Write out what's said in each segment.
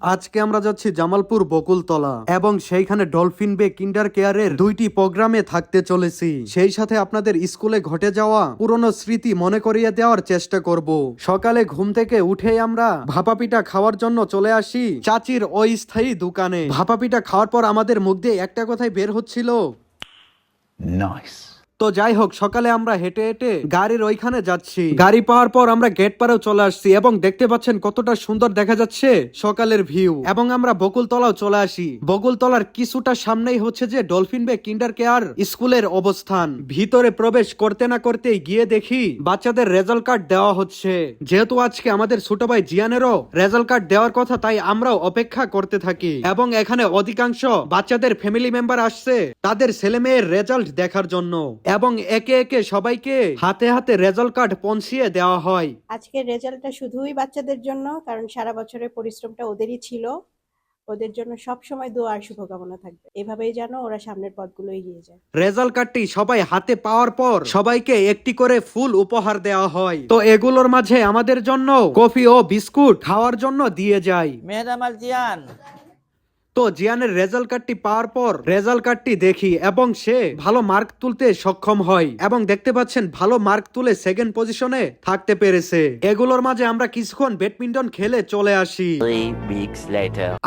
আজকে আমরা যাচ্ছি জামালপুর বকুলতলা এবং সেইখানে ডলফিন বে কিন্ডার কেয়ারের দুইটি প্রোগ্রামে থাকতে চলেছি। সেই সাথে আপনাদের স্কুলে ঘটে যাওয়া পুরনো স্মৃতি মনে করিয়ে দেওয়ার চেষ্টা করব। সকালে ঘুম থেকে উঠে আমরা ভাপা পিঠা খাওয়ার জন্য চলে আসি চাচির অস্থায়ী দোকানে। ভাপা পিঠা খাওয়ার পর আমাদের মুখ দিয়ে একটা কথাই বের হচ্ছিল। Nice. তো যাই হোক, সকালে আমরা হেঁটে হেঁটে গাড়ির ওইখানে যাচ্ছি। গাড়ি পাওয়ার পর আমরা গেট পারেও চলে আসছি এবং দেখতে পাচ্ছেন কতটা সুন্দর দেখা যাচ্ছে সকালের ভিউ। এবং আমরা বকুলতলাও চলে আসি। বকুলতলার কিছুটা সামনেই হচ্ছে যে ডলফিন বে কিন্ডার কেয়ার স্কুলের অবস্থান। ভিতরে প্রবেশ করতে না করতেই গিয়ে দেখি বাচ্চাদের রেজাল্ট কার্ড দেওয়া হচ্ছে। যেহেতু আজকে আমাদের ছোট ভাই জিয়ানেরও রেজাল্ট কার্ড দেওয়ার কথা, তাই আমরাও অপেক্ষা করতে থাকি। এবং এখানে অধিকাংশ বাচ্চাদের ফ্যামিলি মেম্বার আসছে তাদের ছেলে মেয়ের রেজাল্ট দেখার জন্য। এবং একে একে সবাইকে হাতে হাতে রেজাল্ট কার্ড পৌঁছিয়ে দেওয়া হয়। আজকের রেজাল্টটা শুধুই বাচ্চাদের জন্য কারণ সারা বছরের পরিশ্রমটা ওদেরই ছিল। ওদের জন্য সব সময় দোয়া আর শুভকামনা থাকবে। এভাবেই যেন ওরা সামনের পথগুলো এগিয়ে যায়। রেজাল্ট কার্ডটি সবাই হাতে পাওয়ার পর সবাইকে একটি করে ফুল উপহার দেওয়া হয়। তো এগুলোর মাঝে আমাদের জন্য কফি ও বিস্কুট খাওয়ার জন্য দিয়ে যায় মেহরাম আল জিয়ান তো জিয়ানের রেজাল্ট কার্ডটি পাওয়ার পর রেজাল্ট কার্ডটি দেখি এবং সে ভালো মার্ক তুলতে সক্ষম হয় এবং দেখতে পাচ্ছেন ভালো মার্ক তুলে সেকেন্ড পজিশনে থাকতে পেরেছে। এগুলোর মাঝে আমরা কিছুক্ষণ ব্যাডমিন্টন খেলে চলে আসি.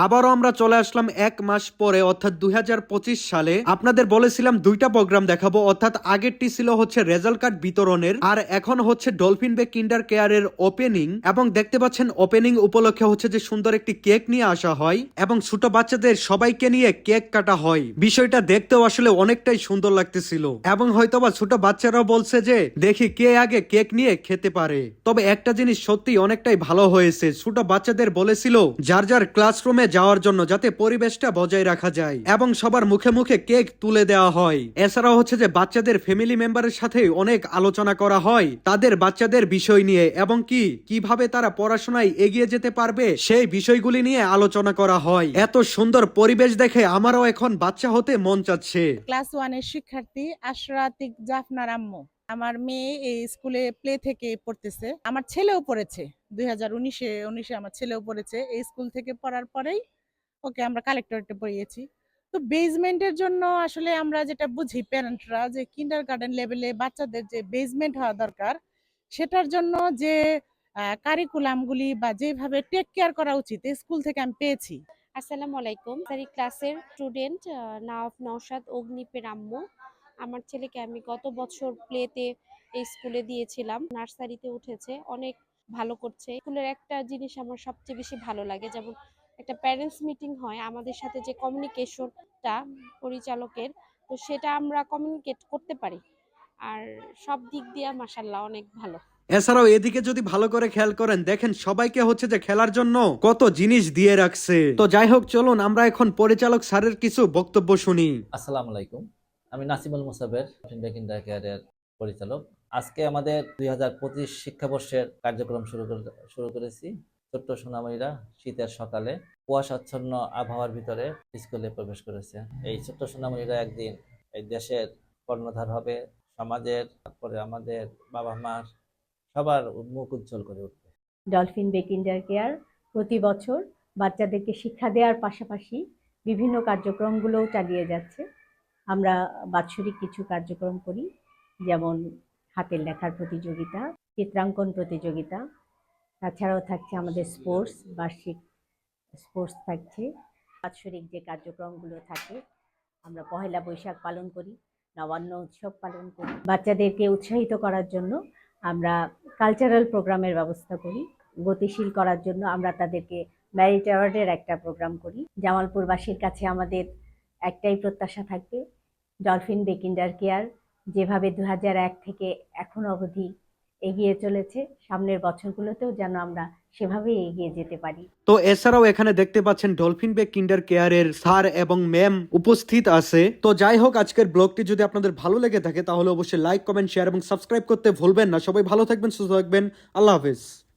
আবারও আমরা চলে আসলাম এক মাস পরে অর্থাৎ দুই হাজার পঁচিশ সালে। আপনাদের বলেছিলাম দুইটা প্রোগ্রাম দেখাবো অর্থাৎ আগেরটি ছিল হচ্ছে রেজাল্ট কার্ড বিতরণের আর এখন হচ্ছে ডলফিন বে কিন্ডার কেয়ারের ওপেনিং এবং দেখতে পাচ্ছেন ওপেনিং উপলক্ষে হচ্ছে যে সুন্দর একটি কেক নিয়ে আসা হয় এবং ছোট বাচ্চাদের সবাইকে নিয়ে কেক কাটা হয়। বিষয়টা দেখতেও আসলে অনেকটাই সুন্দর লাগতেছিল। এবং হয়তোবা ছোট বাচ্চারাও বলছে যে, দেখি কে আগে কেক নিয়ে খেতে পারে। তবে একটা জিনিস সত্যি অনেকটাই ভালো হয়েছে। ছোট বাচ্চাদের বলেছিল, যার যার ক্লাসরুমে যাওয়ার জন্য যাতে পরিবেশটা বজায় রাখা যায় এবং সবার মুখে মুখে কেক তুলে দেওয়া হয়। এছাড়াও হচ্ছে যে, বাচ্চাদের ফ্যামিলি মেম্বারের সাথে অনেক আলোচনা করা হয় তাদের বাচ্চাদের বিষয় নিয়ে এবং কি, কীভাবে তারা পড়াশোনায় এগিয়ে যেতে পারবে সেই বিষয়গুলি নিয়ে আলোচনা করা হয়। এত সুন্দর পরিবেশ দেখে আমারও এখন বাচ্চা হতে মন চাচ্ছে। ক্লাস ওয়ানের শিক্ষার্থী আশরাতিক জাফনার আম্মু। আমার মেয়ে এই স্কুলে প্লে থেকে পড়তেছে। আমার ছেলেও পড়েছে। দুই হাজার উনিশে উনিশে আমার ছেলেও পড়েছে। এই স্কুল থেকে পড়ার পরেই ওকে আমরা কালেক্টরেটে পড়িয়েছি। তো বেসমেন্টের জন্য আসলে আমরা যেটা বুঝি প্যারেন্টরা যে কিন্ডার গার্ডেন লেভেলে বাচ্চাদের যে বেজমেন্ট হওয়া দরকার, সেটার জন্য যে কারিকুলামগুলি বা যেভাবে টেক কেয়ার করা উচিত স্কুল থেকে আমি পেয়েছি। আসসালামু আলাইকুম। স্যার ক্লাসের স্টুডেন্ট নাওয়াফ নওশাদ অগ্নিপের আম্মু। আমার ছেলেকে আমি গত বছর প্লেতে এই স্কুলে দিয়েছিলাম। নার্সারিতে উঠেছে। অনেক ভালো করছে। স্কুলের একটা জিনিস আমার সবচেয়ে বেশি ভালো লাগে, যেমন একটা প্যারেন্টস মিটিং হয়, আমাদের সাথে যে কমিউনিকেশনটা পরিচালকের, তো সেটা আমরা কমিউনিকেট করতে পারি। আর সব দিক দিয়ে মাসাল্লাহ অনেক ভালো। এছাড়াও এদিকে যদি ভালো করে খেয়াল করেন, দেখেন সবাইকে হচ্ছে যে খেলার জন্য কত জিনিস দিয়ে রাখছে। তো যাই হোক, চলুন, আমরা এখন পরিচালক স্যারের কিছু বক্তব্য শুনি। আসসালামু আলাইকুম। আমি নাসিমুল কেয়ারের পরিচালক। আজকে আমাদের দুই হাজার পঁচিশ শিক্ষাবর্ষের কার্যক্রম শুরু শুরু করেছি। ছোট্ট সোনামণিরা শীতের সকালে কুয়াশাচ্ছন্ন আবহাওয়ার ভিতরে স্কুলে প্রবেশ করেছে। এই ছোট্ট সোনামণিরা একদিন এই দেশের কর্ণধার হবে, সমাজের, তারপরে আমাদের বাবা মার সবার মুখ উজ্জ্বল করে উঠবে। ডলফিন বে কিন্ডার কেয়ার প্রতি বছর বাচ্চাদেরকে শিক্ষা দেওয়ার পাশাপাশি বিভিন্ন কার্যক্রমগুলোও চালিয়ে যাচ্ছে। আমরা বাৎসরিক কিছু কার্যক্রম করি, যেমন হাতের লেখার প্রতিযোগিতা, চিত্রাঙ্কন প্রতিযোগিতা। তাছাড়াও থাকছে আমাদের স্পোর্টস, বার্ষিক স্পোর্টস থাকছে। বাৎসরিক যে কার্যক্রমগুলো থাকে, আমরা পহেলা বৈশাখ পালন করি, নবান্ন উৎসব পালন করি। বাচ্চাদেরকে উৎসাহিত করার জন্য আমরা কালচারাল প্রোগ্রামের ব্যবস্থা করি, গতিশীল করার জন্য আমরা তাদেরকে ম্যারিট অ্যাওয়ার্ডের একটা প্রোগ্রাম করি। জামালপুরবাসীর কাছে আমাদের একটাই প্রত্যাশা থাকবে ডলফিন বেকিন্ডার কেয়ার যেভাবে দু এক থেকে এখন অবধি এগিয়ে চলেছে। সামনের বছরগুলোতেও যেন আমরা সেভাবে এগিয়ে যেতে পারি। তো এছাড়াও এখানে দেখতে পাচ্ছেন ডলফিন বে কিন্ডার কেয়ারের স্যার এবং ম্যাম উপস্থিত আছে। তো যাই হোক, আজকের ব্লগটি যদি আপনাদের ভালো লেগে থাকে, তাহলে অবশ্যই লাইক, কমেন্ট, শেয়ার এবং সাবস্ক্রাইব করতে ভুলবেন না। সবাই ভালো থাকবেন, সুস্থ থাকবেন। আল্লাহ হাফেজ।